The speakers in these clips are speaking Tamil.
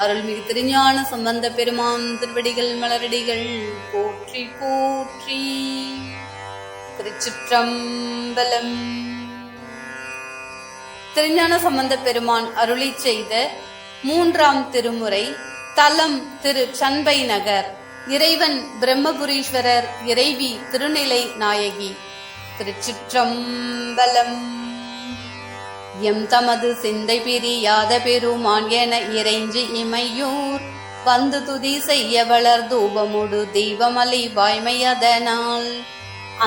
அருள்மிகு திருஞான சம்பந்த பெருமான் திருவடிகள் மலரடிகள் போற்றி போற்றி. திருச்சிற்றம்பலம். திருஞான சம்பந்த பெருமான் அருளி செய்த மூன்றாம் திருமுறை தலம் திரு சண்பை நகர் இறைவன் பிரம்மபுரீஸ்வரர் இறைவி திருநிலை நாயகி. திருச்சிற்றம்பலம். எம் தமது சிந்தை பிரியாத பெருமான் என இறைஞ்சி இமையூர். வந்து துதி செய்ய வளர் தூபமுடு தீபமலி வாய்மையதனால்.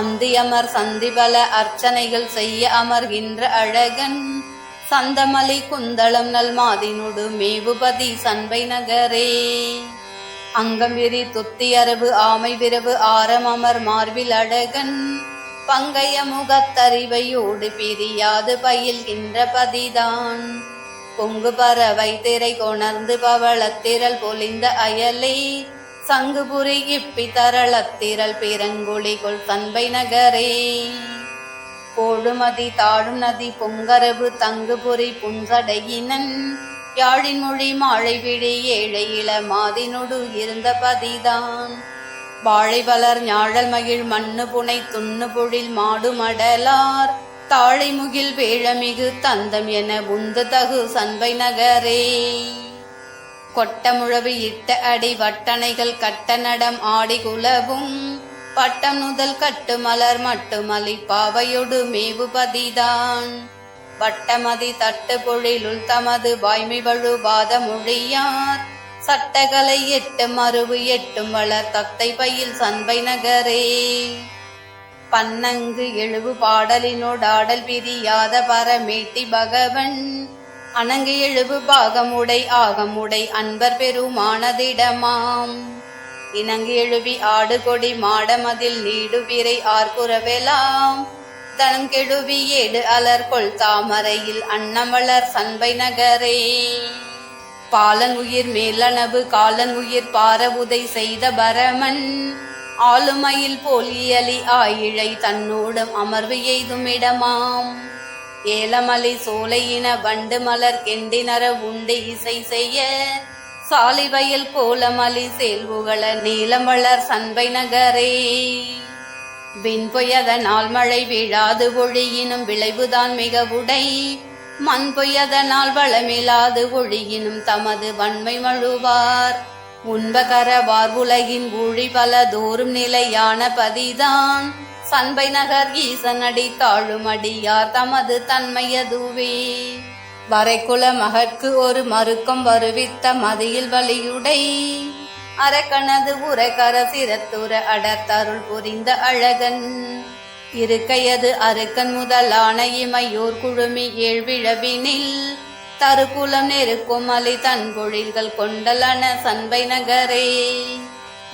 அந்தியமர் சந்திபல அர்ச்சனைகள் செய்ய அமர்கின்ற அழகன். சந்தமலி குந்தளம் நல் மாதினுடு மேவுபதி சண்பை நகரே. அங்கம் விரி துத்தி அரபு ஆமை விரவு ஆரம் அமர் மார்பில் அழகன். பங்கைய முகத்தறிவையோடு பிரியாது பயில்கின்ற பதிதான். பொங்கு பறவை திரை கொணர்ந்து பவளத்திரல் பொலிந்த அயலே சங்குபுரி இப்பி தரளத்திரல் பிறங்குழிகொள் தன்பை நகரே. கோடுமதி தாழும் நதி பொங்கரவு தங்குபுரி புன்சடையினன் யாழின் மொழி மாழை விழி ஏழை இள இருந்த பதிதான். வாழை வளர் ஞாழல் மகிழ் மண்ணு புனை துண்ணு பொழில் மாடு மடலார். தாழை முகில் வேழமிகு தந்தம் என உந்து தகு சண்பை நகரே. கொட்டமுழவு இட்ட அடி வட்டணைகள் கட்ட நடம் ஆடி குலவும். பட்டம் நுதல் கட்டு மலர் மட்டுமலி பாவையொடு மேவு பதிதான். வட்டமதி தட்டு பொழிலுள் தமது வாய்மை வழுவாத மொழியார். சட்டகலை எட்டும் மறுவு எட்டும் வளர் தத்தை பயில் சண்பை நகரே. பன்னங்கு எழுவு பாடலினோடாடல் பிரியாத பரமேட்டி பகவன். அணங்கு எழுவு பாகமுடை ஆகமுடை அன்பர் பெருமானதிடமாம். இணங்கு எழுவி ஆடு கொடி மாடமதில் நீடுவிரை ஆர்குறவெலாம். தனங்கெழுவி ஏடு அலர் கொள் தாமரையில் அன்னமலர் சண்பை நகரே. பாலன் உயிர் மேலனவு காலன் உயிர் பாரவுதை செய்த பரமன். ஆளுமையில் போலியலி ஆயிழை தன்னோடும் அமர்வு எய்துமிடமாம் ஏலமலை சோலையின வண்டு மலர் கெண்டினர உண்டு இசை செய்ய சாலிவயல் கோலமலி செல்வுகள நீலம் வளர் சண்பை நகரே. விண்பொயத நாள் மழை வீழாது ஒழியினும் விளைவுதான் மிக உடை. மண் பொய்யதனால் வளமில்லாது ஒழியினும் தமது வன்மை மழுவார் உண்பகர வார்வுலகின் ஊழி பல தோறும் நிலையான பதிதான். சண்பை நகர் ஈசனடி தாழும் அடியார் தமது தன்மையதுவே. வரைக்குல மகற்கு ஒரு மறுக்கம் வருவித்த மதியில் வலியுடை. அரக்கனது உரைகர சிரத்துர அடத்தருள் புரிந்த அழகன். இருக்கையது அருக்கன் முதலான இமையோர் குழுமி ஏழ்விழவினில். தருக்குலம் நெருக்கும் அலி தன் பொழில்கள் கொண்டலன சண்பை நகரே.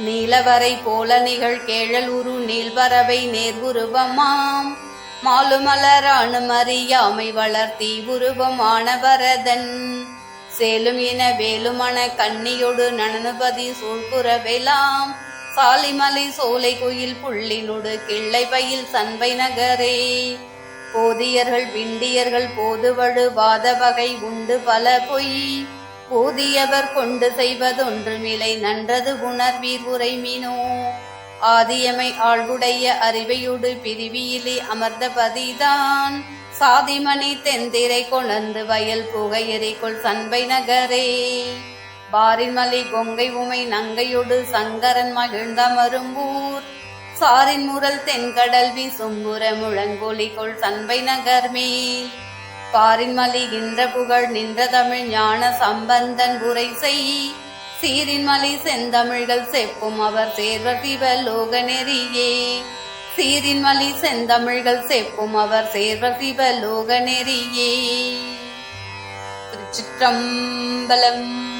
நீலவரை போல நிகழ் கேழல் உரு நீள்வரவை நேர்வுருவமாம். மாலுமலரானு அறியாமை வளர்த்தி உருவமான வரதன் சேலும் இன வேலுமண கண்ணியொடு நனனுபதி சூழ்புறவெலாம் சாலிமலை சோலை கோயில் புள்ளினொடு கிள்ளை பயில் சண்பை நகரே. போதியர்கள் விண்டியர்கள் போதுவழு வாத வகை உண்டு பல பொய். போதியவர் கொண்டு செய்வதொன்றுமில்லை நன்றது உணர்வீர் உரைமினோ. ஆதியமை ஆழ்வுடைய அறிவையுடு பிரிவியிலே அமர்ந்த பதிதான். சாதிமணி தெந்திரை கொணர்ந்து வயல் புகையறிக்குள் சண்பை நகரே. பாரின்மலை கொங்கை உமை நங்கையொடு சங்கரன் மகிழ்ந்த மரும்பூர். சாரின் முரல் தென்கடல் வீசும்புற முழங்கொலிக்குள் சண்பை நகர் மேல் பாரின்மலி இன்ற புகழ் நின்ற தமிழ் ஞான சம்பந்தன் உரை செய். சீரின் மலை செந்தமிழ்கள் செப்பும் அவர் சேர்வர் திவலோக நெறியே. சீரின் செந்தமிழ்கள் செப்பும் அவர் சேர்வர் திவலோக நெறியே. திருச்சிற்றம்பலம்